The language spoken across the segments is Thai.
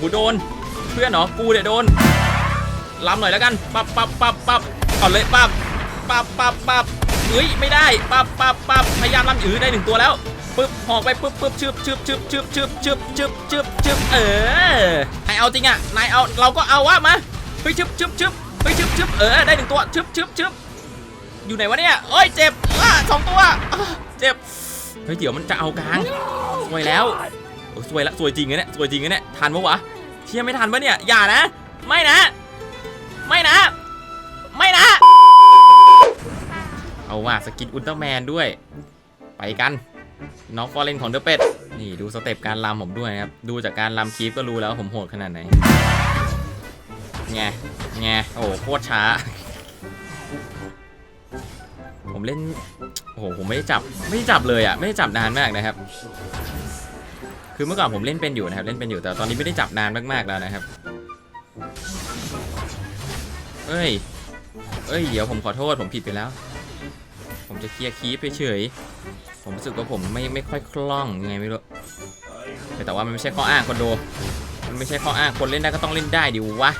กูโดน เพื่อนเหรอ กูเดี๋ยวโดนลำหน่อยแล้วกัน ปับปับปับปับเอาเลยปับปับปับปับเอ้ย ไม่ได้ ปับปับปับพยายามลำอือได้หนึ่งตัวแล้ว ปึ๊บหอกไปปึ๊บปึ๊บชึบชึบชึบชึบชึบชึบชึบชึบชึบเออนายเอาจริงอะ นายเอา เราก็เอาวะมาเฮ้ยชึบชึบชึบเฮ้ยชึบชึบเออ ได้หนึ่งตัว ชึบชึบชึบอยู่ไหนวะเนี่ยเอ้ย เจ็บอะสองตัว เจ็บ เฮ้ย เดี๋ยวมันจะเอากลางสวยแล้ว สวยละสวยจริงนะเนี่ยสวยจริงนะเนี่ยทันปะวะเชี่ยไม่ทันปะเนี่ยอย่านะ ไม่นะ ไม่นะ ไม่นะ เอาว่ะสกินอุลตร้าแมนด้วย ไปกันน้องฟอร์เรนของเดอะเป็ดนี่ดูสเต็ปการลำผมด้วยนะครับดูจากการลำคีฟก็รู้แล้วผมโหดขนาดไหนไงไงโอ้โหโคตรช้า ผมเล่นโอ้โหผมไม่ได้จับไม่ได้จับเลยอะไม่ได้จับนานมากนะครับ คือเมื่อก่อนผมเล่นเป็นอยู่นะครับ เล่นเป็นอยู่แต่ตอนนี้ไม่ได้จับนานมากๆแล้วนะครับเอ้ยเอ้ย เดี๋ยวผมขอโทษผมผิดไปแล้ว ผมจะเคลียร์คีปเฉย ผมรู้สึกว่าผมไม่ไม่ค่อยคล่องยังไงไม่รู้แต่ว่ามันไม่ใช่ข้ออ้างคนดูมันไม่ใช่ข้ออ้างคนเล่นได้ก็ต้องเล่นได้ดิวะ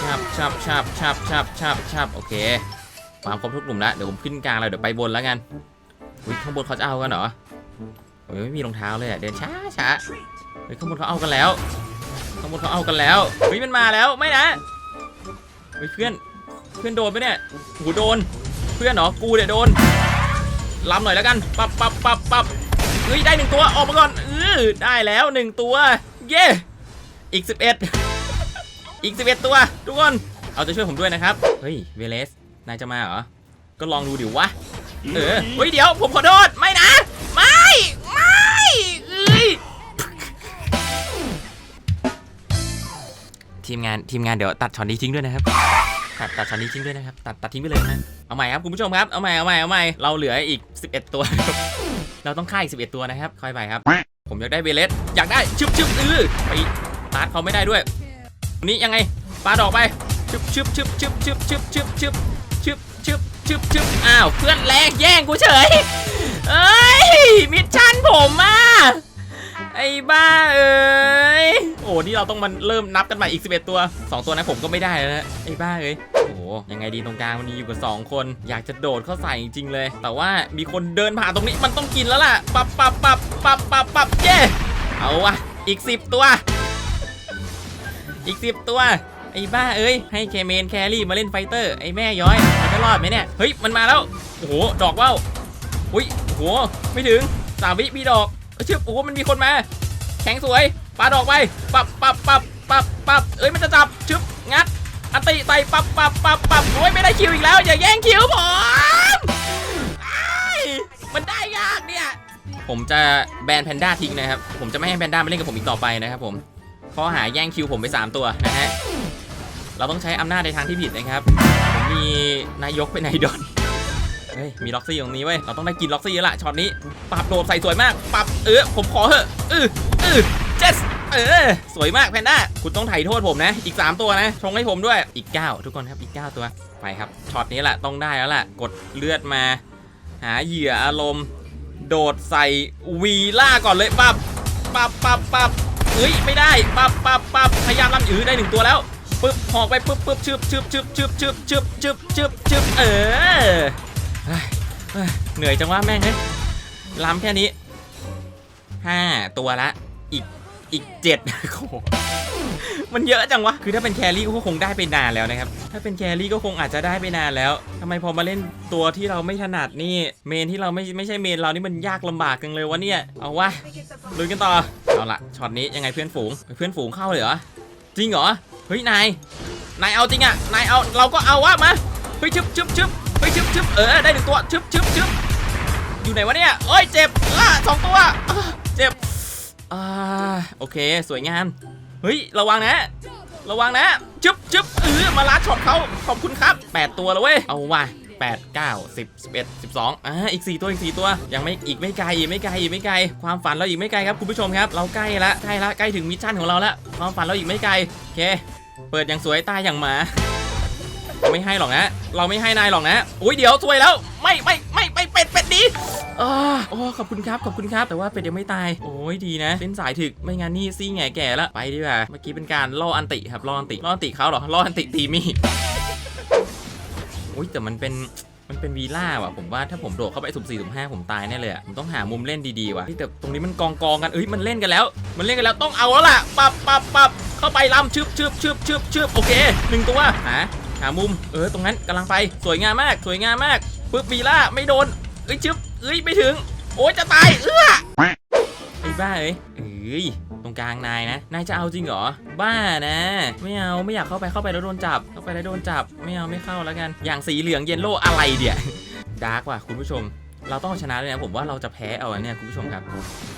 ชับชับชับชับชับชับชับโอเคควางครบทุกกลุ่มแล้วเดี๋ยวผมขึ้นกลางเลยเดี๋ยวไปบนแล้วกัน อุ้ยข้างบนเขาจะเอากันเหรอ โอ้ยไม่มีรองเท้าเลยอะเดินช้าช้าเฮ้ยข้างบนเขาเอากันแล้วข้างบนเขาเอากันแล้วเฮ้ยมันมาแล้วไม่นะเฮ้ยเพื่อนเพื่อนโดนปะเนี่ยหูโดน เพื่อนเหรอกูเดี๋ยโดนลำหน่อยแล้วกันปับปับปับปับเฮ้ยได้หนึ่งตัวออกมาก่อนเออได้แล้วหนึ่งตัวเย้อีก11อีก11ตัวทุกคนเอาใจช่วยผมด้วยนะครับเฮ้ยเวเลสนายจะมาเหรอก็ลองดูดิวะเออเฮ้ยเดี๋ยวผมขอโทษไม่นะ ทีมงานทีมงานเดี๋ยวตัดช็อตนี้ทิ้งด้วยนะครับตัดตัดช็อตนี้ทิ้งด้วยนะครับตัดตัดทิ้งไปเลยนะเอาใหม่ครับคุณผู้ชมครับเอาใหม่เอาใหม่เอาใหม่เราเหลืออีก 11 ตัว เราต้องฆ่าอีก11 ตัวนะครับค่อยไปครับ ผมอยากได้เวเลสอยากได้ชึบชึบอือไปตาร์ทเขาไม่ได้ด้วยนี่ยังไงปาดอกไปชึบชึบชึบชึบชึบชึบชึบชึบชึบชึบชึบชึบอ้าวเพื่อนแรงแย่งกูเฉยเอ้ยมิชชั่นผมอะ ไอ้บ้าเอ้ยโอ้นี่เราต้องมันเริ่มนับกันใหม่อีก 11 ตัว 2 ตัวนะผมก็ไม่ได้แล้วนะไอ้บ้าเอ้ยโอ้โหยังไงดีตรงกลางมันมีอยู่กับ2คน อยากจะโดดเข้าใส่จริงๆเลย แต่ว่ามีคนเดินผ่านตรงนี้มันต้องกินแล้วล่ะปับปับปับปับปับปับเย้เอาวะอีก 10 ตัว อีก 10 ตัวไอ้บ้าเอ้ยให้แคเมนแครี่มาเล่นไฟเตอร์ไอ้แม่ย้อยมันจะรอดไหมเนี่ยเฮ้ยมันมาแล้วโอ้โหดอกว่าวอุ้ยโอ้โหไม่ถึงสามวิมีดอก ชึบโอ้โหมันมีคนมา แข็งสวยปาดอกไปปับปับปับปับปับเอ้ยมันจะจับชึบงัดอันติใส่ปับปับปับปับโอ้ยไม่ได้คิวอีกแล้วอย่าแย่งคิวผมมันได้ยากเนี่ยผมจะแบนแพนด้าทิ้งนะครับ ผมจะไม่ให้แพนด้ามาเล่นกับผมอีกต่อไปนะครับผมข้อหาแย่งคิวผมไป 3 ตัวนะฮะเราต้องใช้อำนาจในทางที่ผิดนะครับผมมีนายกเป็นนายดอน เฮ้ยมีล็อกซี่ตรงนี้เว้ยเราต้องได้กินล็อกซี่แล้วล่ะช็อตนี้ปรับโดดใส่สวยมากปรับเออผมขอเหอะเออเออเจสเออสวยมากแพนด้าคุณต้องไถ่โทษผมนะ อีก 3 ตัวนะ ชงให้ผมด้วยอีก 9 ทุกคนครับอีก 9 ตัวไปครับช็อตนี้แหละต้องได้แล้วล่ะ กดเลือดมา หาเหยื่ออารมณ์ โดดใส่วีล่าก่อนเลยปับปับปับปับเฮ้ยไม่ได้ปับปับปับพยายามลำอือได้หนึ่งตัวแล้วปึ๊บหอกไปปึ๊บปึ๊บชึบชึบชึบชึบชึบชึบชึบชึบชึบเออ เหนื่อยจังว่าแม่งเฮ้ยล้ำแค่นี้ห้าตัวละ อีกอีกเจ็ดโอ้มันเยอะจังวะ คือถ้าเป็นแครี่ก็คงได้ไปนานแล้วนะครับ ถ้าเป็นแครี่ก็คงอาจจะได้ไปนานแล้วทำไมพอมาเล่นตัวที่เราไม่ถนัดนี่เมนที่เราไม่ไม่ใช่เมนเรานี่มันยากลำบากจังเลยวะเนี่ย เอาวะลุยกันต่อ เอาละช็อตนี้ยังไงเพื่อนฝูง เพื่อนฝูงเข้าเลยเหรอ จริงเหรอ เฮ้ยนาย นายเอาจริงอะนายเอาเราก็เอาวะมา เฮ้ยชึบชึบชึบ ฮ้ยชึบชึบเออได้หนึ่งตัวชึบชึบชึบอยู่ไหนวะเนี่ยเอ้ยเจ็บอะสองตัวเจ็บอ่าโอเคสวยงามเฮ้ยระวังนะระวังนะจึ๊บจึ๊บเออมาลัดช็อตเขาขอบคุณครับ 8 ตัวแล้วเว้ย เอาว่ะ8 9 10 11 12อ่าอีก 4 ตัวอีก 4 ตัว ยังไม่อีกไม่ไกลอีกไม่ไกลอีกไม่ไกล ความฝันเราอีกไม่ไกลครับคุณผู้ชมครับ เราใกล้ละใกล้ละใกล้ถึงมิชชั่นของเราละความฝันเราอีกไม่ไกล โอเค เปิดอย่างสวยตายอย่างหมา ไม่ให้หรอกนะ เราไม่ให้นายหรอกนะ อุ้ยเดี๋ยวสวยแล้ว ไม่ไม่ไม่ไม่เป็ดเป็ดดีอ๋อโอ้ขอบคุณครับ ขอบคุณครับ แต่ว่าเป็ดยังไม่ตาย โอ้ยดีนะเส้นสายถึก ไม่งั้นนี่ซี่แง่แก่ละไปดีกว่า เมื่อกี้เป็นการล่ออันติครับ ล่ออันติ ล่ออันติเขาหรอ ล่ออันติตีมีดโอ้ยแต่มันเป็นมันเป็นวีล่าว่ะผมว่าถ้าผมโดดเข้าไปสุ่มสี่สุ่มห้าผมตายแน่เลยอะผมต้องหามุมเล่นดีๆว่ะแต่ตรงนี้มันกองกองกันเอ้ยมันเล่นกันแล้ว มันเล่นกันแล้วต้องเอาแล้วล่ะปับปับปับเข้าไปลำชึบชึบชึบชึบชึบโอเคหนึ่งตัวหา หามุม เออ ตรงนั้นกำลังไป สวยงามมาก สวยงามมากปึ๊บวีล่า ไม่โดน เอ้ย ชึบ เอ้ย ไม่ถึง โอ้ยจะตาย เอื้อไอ้บ้าเอ้ยเอ้ย ตรงกลางนายนะ นายจะเอาจริงเหรอ บ้านะ ไม่เอา ไม่อยากเข้าไป เข้าไปแล้วโดนจับ เข้าไปแล้วโดนจับ ไม่เอา ไม่เข้าแล้วกัน อย่างสีเหลืองเยนโลอะไรเดี๋ยดาร์กว่ะคุณผู้ชม เราต้องชนะเลยนะผมว่าเราจะแพ้เอาเนี่ยคุณผู้ชมครับ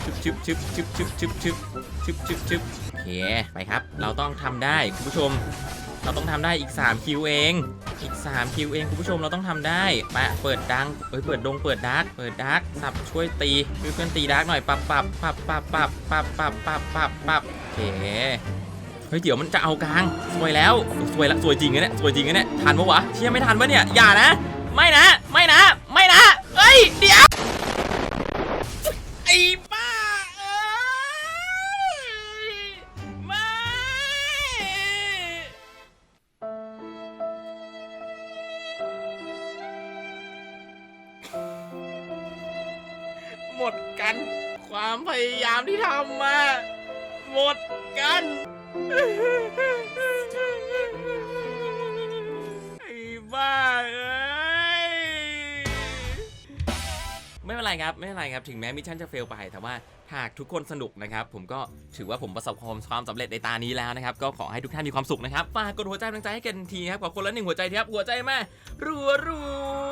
ชึบชึบชึบชึบชึบชึบชึบชึบชึบชึบโอเค ไปครับ เราต้องทำได้คุณผู้ชม เราต้องทำได้อีก 3 คิวเอง อีก 3 คิวเองคุณผู้ชมเราต้องทำได้มาเปิดดังเอ้ยเปิดดงเปิดดาร์กเปิดดาร์กสับช่วยตีช่วยเพื่อนตีดาร์กหน่อยปับปับปับปับปับปับปับปับปับปับโอเคเฮ้ยเดี๋ยวมันจะเอากลางสวยแล้วสวยแล้วสวยจริงนะเนี่ยสวยจริงนะเนี่ยทันปะวะเชี่ยไม่ทันปะเนี่ยอย่านะ ไม่นะ ไม่นะ ไม่นะเอ้ยเดี๋ยว ดกัน ความพยายามที่ทำมาหมดกันไอ้บ้าเอ้ยไม่เป็นไรครับ ไม่เป็นไรครับ ถึงแม้มิชชั่นจะเฟลไป แต่ว่าหากทุกคนสนุกนะครับ ผมก็ถือว่าผมประสบความสำเร็จในตานี้แล้วนะครับ ก็ขอให้ทุกท่านมีความสุขนะครับ ฝากกดหัวใจกำลังใจให้กันทีครับขอคนละหนึ่งหัวใจทีครับ หัวใจมารัวรัว